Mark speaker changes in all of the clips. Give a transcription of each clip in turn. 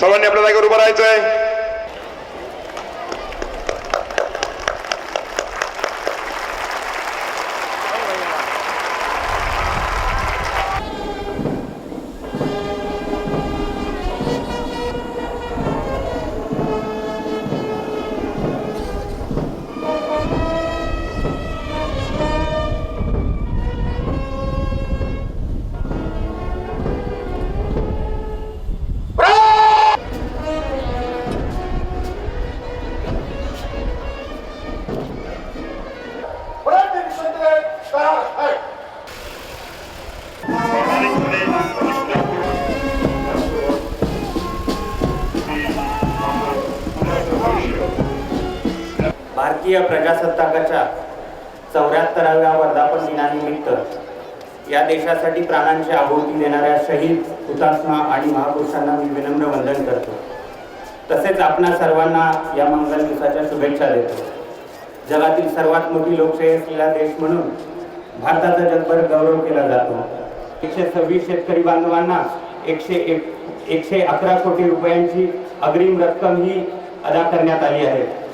Speaker 1: सर्वांनी आपल्या जागेवर उभं राहायचंय.
Speaker 2: भारतीय प्रजासत्ताकाच्या चौऱ्याहत्तराव्या वर्धापन दिनानिमित्त या देशासाठी प्राणांची आहुती देणाऱ्या शहीद हुतात्मा आणि महापुरुषांना मी विनम्र वंदन करतो. तसेच आपणा सर्वांना या मंगल दिवसाच्या शुभेच्छा देतो. जगातील सर्वात मोठी लोकशाही असलेला देश म्हणून भारताचा जगभर गौरव केला जातो. एकशे सव्वीस शेतकरी बांधवांना एकशे एक एकशे अकरा कोटी रुपयांची अग्रिम रक्कम ही अदा करण्यात आली आहे.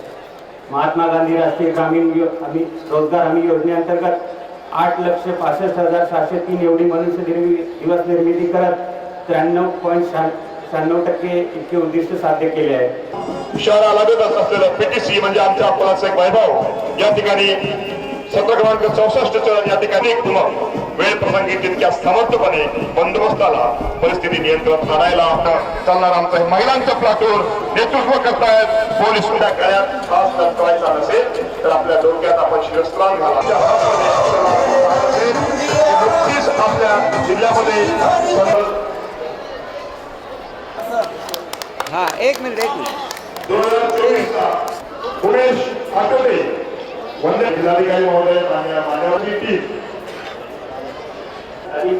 Speaker 2: महात्मा गांधी राष्ट्रीय ग्रामीण हमी रोजगार हमी योजनेअंतर्गत आठ लक्ष पासष्ट हजार सहाशे तीन एवढी मनुष्य निर्मि दिवस निर्मिती करत त्र्याण्णव पॉईंट शहा शहाण्णव टक्के इतके उद्दिष्ट साध्य केले आहे
Speaker 1: शहराला देत असलेलं पीटीसी म्हणजे आमच्या अकोलाचं एक वैभव. या ठिकाणी सत्र क्रमांक चौसष्ट या ठिकाणी मग वेळ प्रसंगी तितक्या समर्थपणे बंदोबस्ताला परिस्थिती नियंत्रणात आणायला चालणार आमचं हे महिलांचं प्लाटून नेतृत्व करतायत. पोलीस सुद्धा गळ्यात खास करायचा नसेल तर आपल्या डोक्यात आपण शिरस्त्राण घाला नुकतीच आपल्या जिल्ह्यामध्ये
Speaker 3: हा एक मिनिट एक मिनिट.
Speaker 1: दोन हजार उमेश आठवले. वंदे जिल्हाधिकारी महोदय आणि माझ्यावरची टीम
Speaker 2: अधिक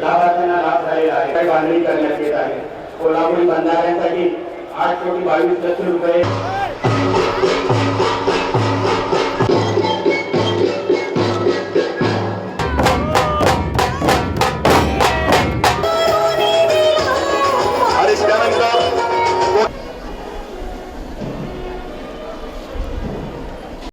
Speaker 2: लाभार्थ्यांना लाभ झालेला आहे काही बांधणी करण्यात येत आहे कोल्हापूर बंधाऱ्यांसाठी आठ कोटी बावीस लक्ष रुपये.